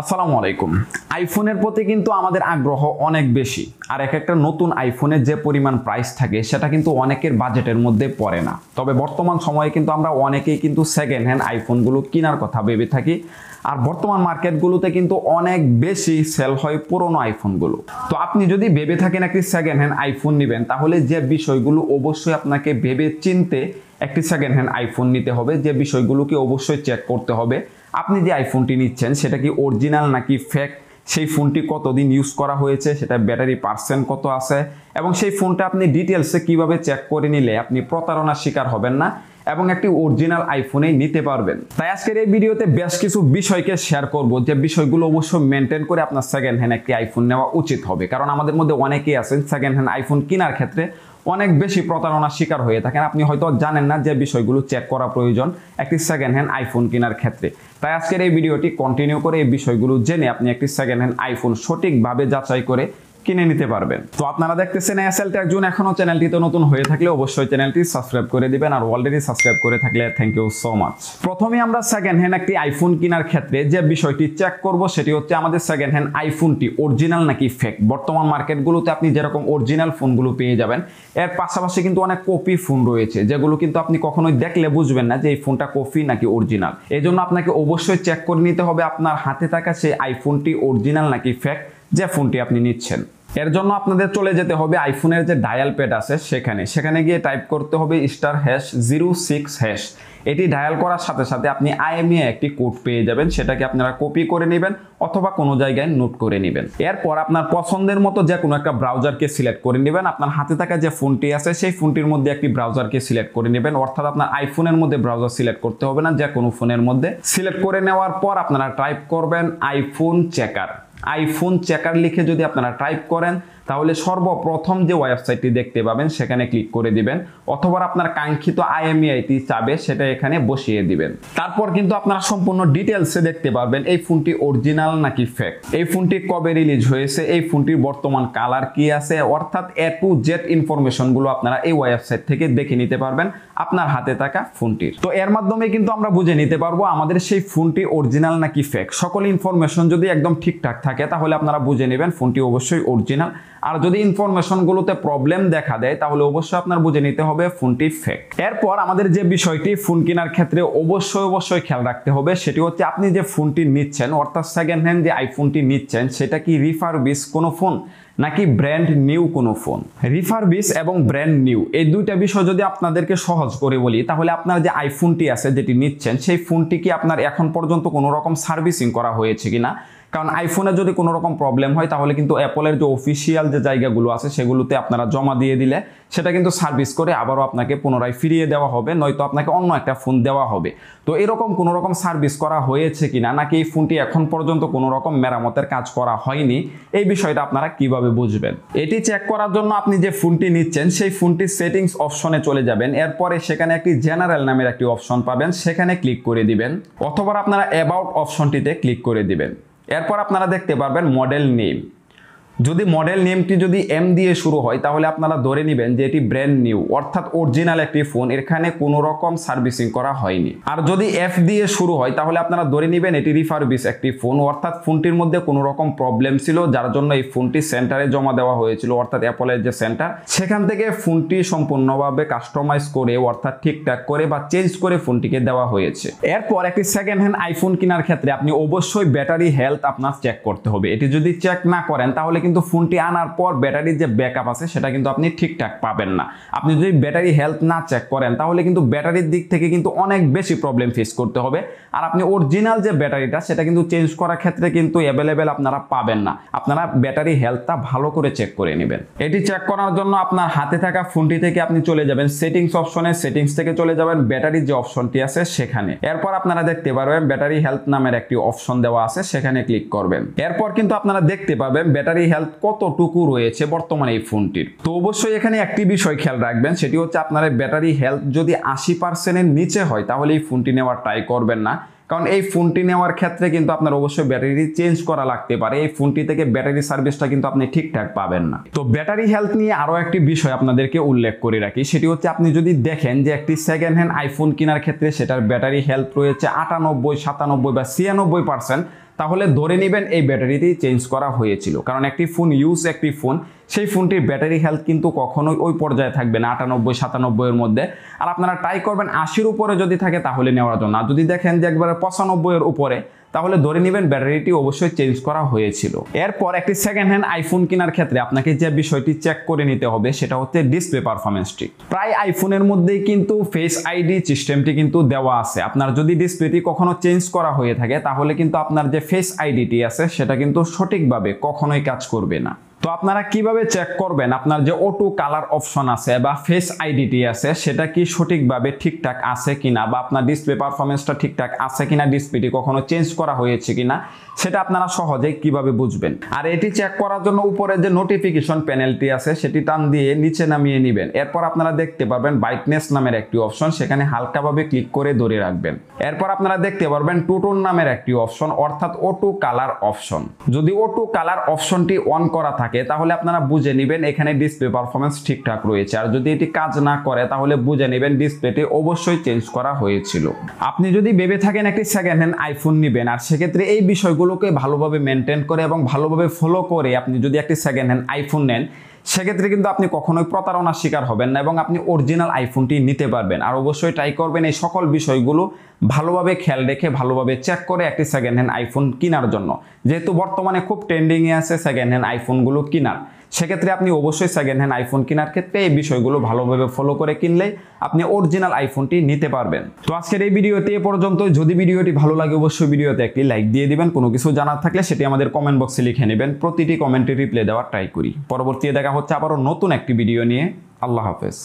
আসসালামু আলাইকুম। আইফোনের প্রতি কিন্তু আমাদের আগ্রহ অনেক বেশি। আর এক একটা নতুন আইফোনের যে পরিমাণ প্রাইস থাকে, সেটা কিন্তু অনেকের বাজেটের মধ্যে পড়ে না। তবে বর্তমান সময়ে কিন্তু আমরা অনেকেই কিন্তু সেকেন্ড হ্যান্ড আইফোনগুলো কেনার কথা ভেবে থাকি। আর বর্তমান মার্কেটগুলোতে কিন্তু অনেক বেশি সেল হয় পুরনো আইফোনগুলো তো আপনি যদি ভেবে থাকেন একটি সেকেন্ড হ্যান্ড আইফোন নেবেন, তাহলে যে বিষয়গুলো অবশ্যই আপনাকে ভেবে চিনতে একটি সেকেন্ড হ্যান্ড আইফোন নিতে হবে। যে বিষয়গুলোকে অবশ্যই চেক করতে হবে। আপনি যে আইফোনটি নিচ্ছেন, সেটা কি অরিজিনাল নাকি ফেক সেই ফোনটি কতদিন ইউজ করা হয়েছে সেটা ব্যাটারি পার্সেন্ট কত আছে? এবং সেই ফোনটা আপনি ডিটেলসে কীভাবে চেক করে নিলে আপনি প্রতারণার শিকার হবেন না এবং একটি অরিজিনাল আইফোনেই নিতে পারবেন। তাই আজকের এই ভিডিওতে বেশ কিছু বিষয়কে শেয়ার করব, যে বিষয়গুলো অবশ্যই মেনটেন করে আপনার সেকেন্ড হ্যান্ড একটি আইফোন নেওয়া উচিত হবে। কারণ আমাদের মধ্যে অনেকেই আছেন সেকেন্ড হ্যান্ড আইফোন কেনার ক্ষেত্রে অনেক বেশি প্রতারণার শিকার হয়ে থাকেন। আপনি হয়তো জানেন না যে বিষয়গুলো চেক করা প্রয়োজন একটি সেকেন্ড হ্যান্ড আইফোন কেনার ক্ষেত্রে। তাই আজকের এই ভিডিওটি কন্টিনিউ করে এই বিষয়গুলো জেনে আপনি একটি সেকেন্ড হ্যান্ড আইফোন সঠিকভাবে যাচাই করে কিনে নিতে পারবেন। তো আপনারা দেখতেছেন এসএল একজন এখনও চ্যানেলটিতে নতুন হয়ে থাকলে অবশ্যই চ্যানেলটি সাবস্ক্রাইব করে দিবেন আর অলরেডি সাবস্ক্রাইব করে থাকলে থ্যাংক ইউ সো মাচ প্রথমে আমরা সেকেন্ড হ্যান্ড একটি আইফোন কেনার ক্ষেত্রে যে বিষয়টি চেক করব সেটি হচ্ছে আমাদের সেকেন্ড হ্যান্ড আইফোনটি অরিজিনাল নাকি ফেক বর্তমান মার্কেটগুলোতে আপনি যেরকম অরিজিনাল ফোনগুলো পেয়ে যাবেন, এর পাশাপাশি কিন্তু অনেক কপি ফোন রয়েছে, যেগুলো কিন্তু আপনি কখনোই দেখলে বুঝবেন না যে এই ফোনটা কপি নাকি অরিজিনাল এই জন্য আপনাকে অবশ্যই চেক করে নিতে হবে আপনার হাতে থাকা সেই আইফোনটি অরিজিনাল নাকি ফেক যে ফোনটি আপনি নিচ্ছেন। এর জন্য আপনাদের চলে যেতে হবে আইফোনের যে ডায়াল প্যাড আছে সেখানে। সেখানে গিয়ে টাইপ করতে হবে star hash zero six hash. এটি ডায়াল করার সাথে সাথে আপনি আইএমএ একটি কোড পেয়ে যাবেন। সেটাকে আপনারা কপি করে নেবেন অথবা কোনো জায়গায় নোট করে নেবেন। এরপর আপনার পছন্দের মতো যে কোনো একটা ব্রাউজারকে সিলেক্ট করে নেবেন। আপনার হাতে থাকা যে ফোনটি আছে সেই ফোনটির মধ্যে একটি ব্রাউজারকে সিলেক্ট করে নেবেন। অর্থাৎ আপনার আইফোনের মধ্যে ব্রাউজার সিলেক্ট করতে হবে না যে কোনো ফোনের মধ্যে। সিলেক্ট করে নেওয়ার পর আপনারা টাইপ করবেন আইফোন চেকার। আইফোন চেকার লিখে যদি আপনারা টাইপ করেন তাহলে সর্বপ্রথম যে ওয়েবসাইটটি দেখতে পাবেন, সেখানে ক্লিক করে দিবেন, অথবা আপনার কাঙ্ক্ষিত আইএমইআইটি চাবে, সেটা এখানে বসিয়ে দিবেন। তারপর কিন্তু আপনারা সম্পূর্ণ ডিটেলসে দেখতে পারবেন, এই ফোনটি অরিজিনাল নাকি ফেক এই ফোনটি কবে রিলিজ হয়েছে? এই ফোনটির বর্তমান কালার কি আছে? অর্থাৎ এ টু জেড ইনফরমেশনগুলো আপনারা এই ওয়েবসাইট থেকে দেখে নিতে পারবেন, আপনার হাতে থাকা ফোনটির। তো এর মাধ্যমে কিন্তু আমরা বুঝে নিতে পারব আমাদের সেই ফোনটি অরিজিনাল নাকি ফেক সকল ইনফরমেশন যদি একদম ঠিকঠাক থাকে, তাহলে আপনারা বুঝে নেবেন ফোনটি অবশ্যই অরিজিনাল আর যদি ইনফরমেশনগুলোতে প্রবলেম দেখা দেয়, তাহলে অবশ্যই আপনার বুঝে নিতে হবে ফোনটি ফেক এরপর আমাদের যে বিষয়টি ফোন কেনার ক্ষেত্রে অবশ্যই অবশ্যই খেয়াল রাখতে হবে, সেটি হচ্ছে আপনি যে ফোনটি নিচ্ছেন, অর্থাৎ সেকেন্ড হ্যান্ড যে আইফোনটি নিচ্ছেন, সেটা কি রিফারবিস কোনো ফোন নাকি ব্র্যান্ড নিউ কোনো ফোন রিফারবিস এবং ব্র্যান্ড নিউ এই দুইটা বিষয় যদি আপনাদেরকে সহজ করে বলি, তাহলে আপনার যে আইফোনটি আছে যেটি নিচ্ছেন, সেই ফোনটি কি আপনার এখন পর্যন্ত কোনো রকম সার্ভিসিং করা হয়েছে কিনা? কারণ আইফোনে যদি কোনো রকম প্রবলেম হয়, তাহলে কিন্তু অ্যাপলের যে অফিসিয়াল যে জায়গাগুলো আছে, সেগুলোতে আপনারা জমা দিয়ে দিলে সেটা কিন্তু সার্ভিস করে আবারও আপনাকে পুনরায় ফিরিয়ে দেওয়া হবে, নয়তো আপনাকে অন্য একটা ফোন দেওয়া হবে। তো এরকম কোনো রকম সার্ভিস করা হয়েছে কিনা, নাকি এই ফোনটি এখন পর্যন্ত কোনো রকম মেরামতের কাজ করা হয়নি, এই বিষয়টা আপনারা কীভাবে বুঝবেন? এটি চেক করার জন্য আপনি যে ফোনটি নিচ্ছেন, সেই ফোনটির সেটিংস অপশনে চলে যাবেন। এরপরে সেখানে একটি জেনারেল নামের একটি অপশন পাবেন, সেখানে ক্লিক করে দিবেন, অথবা আপনারা অ্যাবাউট অপশনটিতে ক্লিক করে দিবেন। এরপর আপনারা দেখতে পারবেন মডেল নেম যদি মডেল নেমটি যদি এম দিয়ে শুরু হয়, তাহলে আপনারা ধরে নেবেন যে এটি ব্র্যান্ড নিউ অর্থাৎ অরিজিনাল একটি ফোন এখানে কোনো রকম সার্ভিসিং করা হয়নি। আর যদি এফ দিয়ে শুরু হয়, তাহলে আপনারা ধরে নেবেন এটি রিফারবিস একটি ফোন অর্থাৎ ফোনটির মধ্যে কোনো রকম প্রবলেম ছিল, যার জন্য এই ফোনটি সেন্টারে জমা দেওয়া হয়েছিল, অর্থাৎ অ্যাপলের যে সেন্টার সেখান থেকে ফোনটি সম্পূর্ণভাবে কাস্টমাইজ করে, অর্থাৎ ঠিকঠাক করে বা চেঞ্জ করে ফোনটিকে দেওয়া হয়েছে। এরপর একটি সেকেন্ড হ্যান্ড আইফোন কেনার ক্ষেত্রে আপনি অবশ্যই ব্যাটারি হেলথ আপনার চেক করতে হবে। এটি যদি চেক না করেন, তাহলে কিন্তু ফোনটি আনার পর ব্যাটারির যে ব্যাকআপ আছে, সেটা কিন্তু আপনি ঠিকঠাক পাবেন না। আপনি যদি ব্যাটারি হেলথ না চেক করেন, তাহলে কিন্তু ব্যাটারির দিক থেকে কিন্তু অনেক বেশি প্রবলেম ফেস করতে হবে। আর আপনি অরিজিনাল যে ব্যাটারিটা, সেটা কিন্তু চেঞ্জ করার ক্ষেত্রে কিন্তু অ্যাভেলেবেল আপনারা পাবেন না। আপনারা ব্যাটারি হেলথটা ভালো করে চেক করে নেবেন। এটি চেক করার জন্য আপনার হাতে থাকা ফোনটি থেকে আপনি চলে যাবেন সেটিংস অপশনে সেটিংস থেকে চলে যাবেন, ব্যাটারির যে অপশনটি আছে সেখানে। এরপর আপনারা দেখতে পারবেন ব্যাটারি হেলথ নামের একটি অপশন দেওয়া আছে, সেখানে ক্লিক করবেন। এরপর কিন্তু আপনারা দেখতে পাবেন ব্যাটারি হেলথ কতটুকু রয়েছে বর্তমানে এই ফোনটির? তো অবশ্যই এখানে একটি বিষয় খেয়াল রাখবেন, সেটি হচ্ছে আপনার ব্যাটারি হেলথ যদি আশি পার্সেন্টের নিচে হয়, তাহলে এই ফোনটি নেওয়ার ট্রাই করবেন না। কারণ এই ফোনটি নেওয়ার ক্ষেত্রে কিন্তু আপনার অবশ্যই ব্যাটারি চেঞ্জ করা লাগতে পারে, এই ফোনটি থেকে ব্যাটারি সার্ভিসটা কিন্তু আপনি ঠিকঠাক পাবেন না। তো ব্যাটারি হেলথ নিয়ে আরও একটি বিষয় আপনাদেরকে উল্লেখ করে রাখি, সেটি হচ্ছে আপনি যদি দেখেন যে একটি সেকেন্ড হ্যান্ড আইফোন কেনার ক্ষেত্রে সেটার ব্যাটারি হেলথ রয়েছে আটানব্বই, সাতানব্বই বা ছিয়ানব্বই পার্সেন্ট তাহলে ধরে নেবেন এই ব্যাটারিটি চেঞ্জ করা হয়েছিল। কারণ একটি ফোন ইউজ একটি ফোন সেই ফোনটির ব্যাটারি হেলথ কিন্তু কখনোই ওই পর্যায়ে থাকবে না, আটানব্বই সাতানব্বইয়ের মধ্যে। আর আপনারা ট্রাই করবেন আশির উপরে যদি থাকে তাহলে নেওয়ার জন্য। আর যদি দেখেন যে একবারে পঁচানব্বইয়ের উপরে তাহলে ধরে নেবেন ব্যাটারিটি অবশ্যই চেঞ্জ করা হয়েছিল। এরপর একটি সেকেন্ড হ্যান্ড আইফোন কেনার ক্ষেত্রে আপনাকে যে বিষয়টি চেক করে নিতে হবে সেটা হচ্ছে ডিসপ্লে পারফরমেন্সটি প্রায় আইফোনের মধ্যেই কিন্তু ফেস আইডি সিস্টেমটি কিন্তু দেওয়া আছে। আপনার যদি ডিসপ্লেটি কখনো চেঞ্জ করা হয়ে থাকে, তাহলে কিন্তু আপনার যে ফেস আইডিটি আছে, সেটা কিন্তু সঠিকভাবে কখনোই কাজ করবে না। তো আপনারা কীভাবে চেক করবেন? আপনার যে অটো কালার অপশন আছে বা ফেস আইডিটি আছে, সেটা কি সঠিকভাবে ঠিকঠাক আছে কিনা বা আপনার ডিসপ্লে পারফরমেন্সটা ঠিকঠাক আছে কিনা ডিসপ্লেটি কখনো চেঞ্জ করা হয়েছে কিনা, সেটা আপনারা সহজেই কীভাবে বুঝবেন। আর এটি চেক করার জন্য উপরে যে নোটিফিকেশন প্যানেলটি আছে, সেটি টান দিয়ে নিচে নামিয়ে নেবেন। এরপর আপনারা দেখতে পারবেন ব্রাইটনেস নামের একটি অপশন সেখানে হালকাভাবে ক্লিক করে ধরে রাখবেন। এরপর আপনারা দেখতে পারবেন টুটোন নামের একটি অপশন অর্থাৎ অটো কালার অপশন যদি অটো কালার অপশনটি অন করা থাকে তাহলে আপনারা বুঝে নেবেন এখানে ডিসপ্লে পারফরমেন্স ঠিকঠাক রয়েছে। আর যদি এটি কাজ না করে, তাহলে বুঝে নেবেন ডিসপ্লেটি অবশ্যই চেঞ্জ করা হয়েছিল। আপনি যদি ভেবে থাকেন একটি সেকেন্ড হ্যান্ড আইফোন নেবেন, আর সেক্ষেত্রে এই বিষয়গুলোকে ভালোভাবে মেনটেন করে এবং ভালোভাবে ফলো করে আপনি যদি একটি সেকেন্ড হ্যান্ড আইফোন নেন সেক্ষেত্রে কিন্তু আপনি কখনোই প্রতারণার শিকার হবেন না এবং আপনি অরিজিনাল আইফোনটি নিতে পারবেন। আর অবশ্যই ট্রাই করবেন এই সকল বিষয়গুলো ভালোভাবে খেয়াল রেখে, ভালোভাবে চেক করে একটি সেকেন্ড হ্যান্ড আইফোন কেনার জন্য। যেহেতু বর্তমানে খুব ট্রেন্ডিংয়ে আছে সেকেন্ড হ্যান্ড আইফোনগুলো কেনার। সেক্ষেত্রে আপনি অবশ্যই সেকেন্ড হ্যান্ড আইফোন কেনার ক্ষেত্রে এই বিষয়গুলো ভালোভাবে ফলো করে কিনলে আপনি অরিজিনাল আইফোনটি নিতে পারবেন। তো আজকের এই ভিডিওতে এ পর্যন্ত। যদি ভিডিওটি ভালো লাগে, অবশ্যই ভিডিওতে একটি লাইক দিয়ে দিবেন। কোনো কিছু জানার থাকলে সেটি আমাদের কমেন্ট বক্সে লিখে নেবেন। প্রতিটি কমেন্টে রিপ্লাই দেওয়ার ট্রাই করি। পরবর্তীতে দেখা হচ্ছে আবারও নতুন একটি ভিডিও নিয়ে। আল্লাহ হাফেজ।